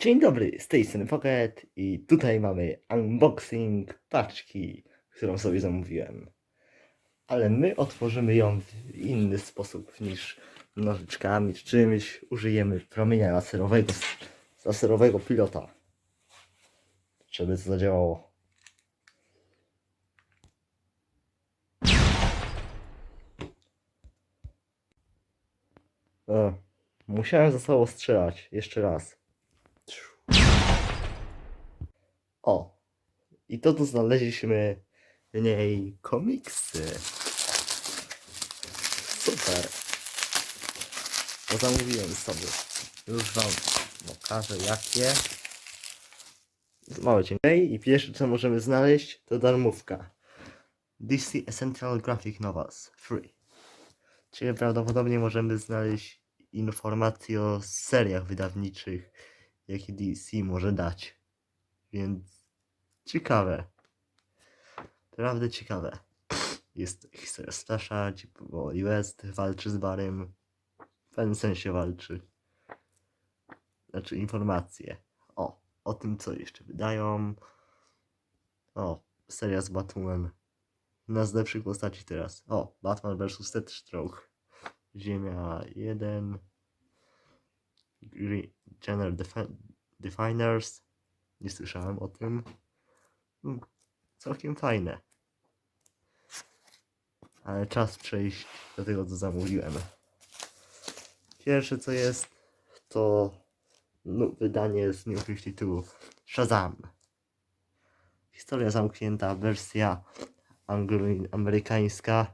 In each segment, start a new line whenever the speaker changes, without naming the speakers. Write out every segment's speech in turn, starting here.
Dzień dobry, z tej strony Pocket i tutaj mamy unboxing paczki, którą sobie zamówiłem. Ale my otworzymy ją w inny sposób niż nożyczkami czy czymś. Użyjemy promienia laserowego, laserowego pilota, żeby to zadziałało. E, musiałem za sobą strzelać jeszcze raz. O! I to tu znaleźliśmy w niej komiksy. Super. To zamówiłem sobie. Już wam pokażę jakie. Małe cień. I pierwsze co możemy znaleźć to darmówka. DC Essential Graphic Novels Free. Czyli prawdopodobnie możemy znaleźć informacje o seriach wydawniczych, jakie DC może dać. Więc ciekawe. Naprawdę ciekawe. Jest historia gdzie Wally West walczy z Barym. W pewnym sensie walczy. Znaczy informacje. O, o tym co jeszcze wydają. O, seria z Batman. Jedna z lepszych postaci teraz. O, Batman vs. Deathstroke. Ziemia 1. Green, General Defi- Definers. Nie słyszałem o tym. Mm, Całkiem fajne. Ale czas przejść do tego, co zamówiłem. Pierwsze co jest, to no, wydanie z New 52 Shazam. Historia zamknięta, wersja anglo-amerykańska.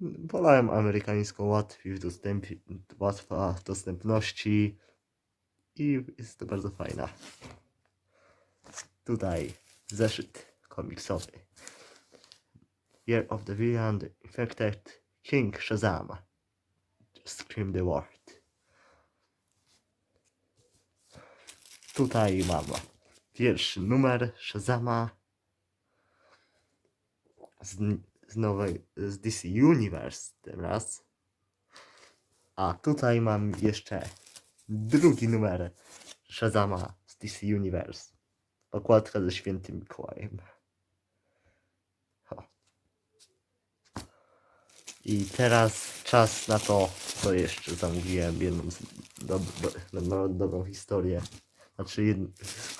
Wolałem amerykańską łatwiej w łatwa w dostępności i jest to bardzo fajna. Tutaj zeszyt komiksowy. Year of the Villain, the Infected, King Shazam. Scream the Word. Tutaj mam pierwszy numer Shazama z nowej, z DC Universe tym raz. A tutaj mam jeszcze drugi numer Shazama z DC Universe. Okładka ze świętym Mikołajem. I teraz czas na to, co jeszcze zamówiłem. Jedną z dob do, do, dobrą historię. Znaczy,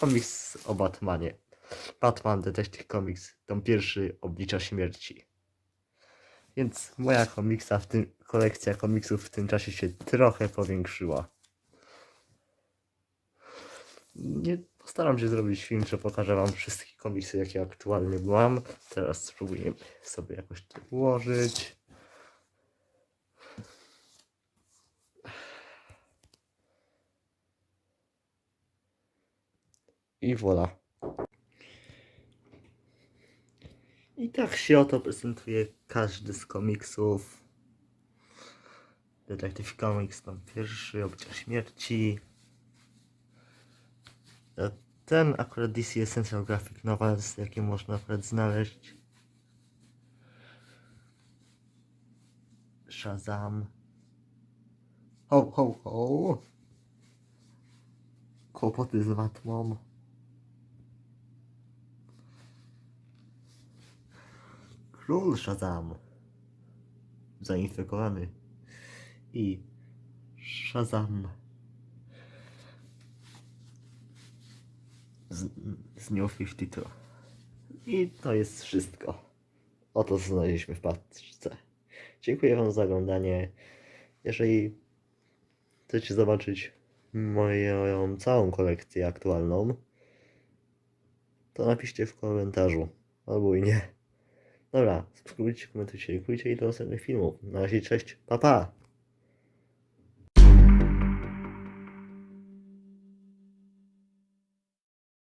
komiks o Batmanie. Batman Detective Comics, tom pierwszy oblicza śmierci. Więc moja komiksa w tym, kolekcja komiksów w tym czasie się trochę powiększyła. Nie postaram się zrobić film, że pokażę wam wszystkie komiksy, jakie aktualnie mam. Teraz spróbuję sobie jakoś to ułożyć. I voilà. I tak się oto prezentuje każdy z komiksów. Detective Comics, tam pierwszy, Oblicza Śmierci. E, Ten akurat DC Essential Graphic Novels, jakie można akurat znaleźć. Shazam. Ho, ho, ho. Kłopoty z Batmą. Król Shazam. Zainfekowany. I Shazam. Z, z New 52. I to jest wszystko. Oto co znaleźliśmy w paczce. Dziękuję Wam za oglądanie. Jeżeli chcecie zobaczyć moją całą kolekcję aktualną, to napiszcie w komentarzu. Albo i nie. Dobra, subskrybujcie, komentujcie, lajkujcie i do następnych filmów. Na razie, cześć, pa pa!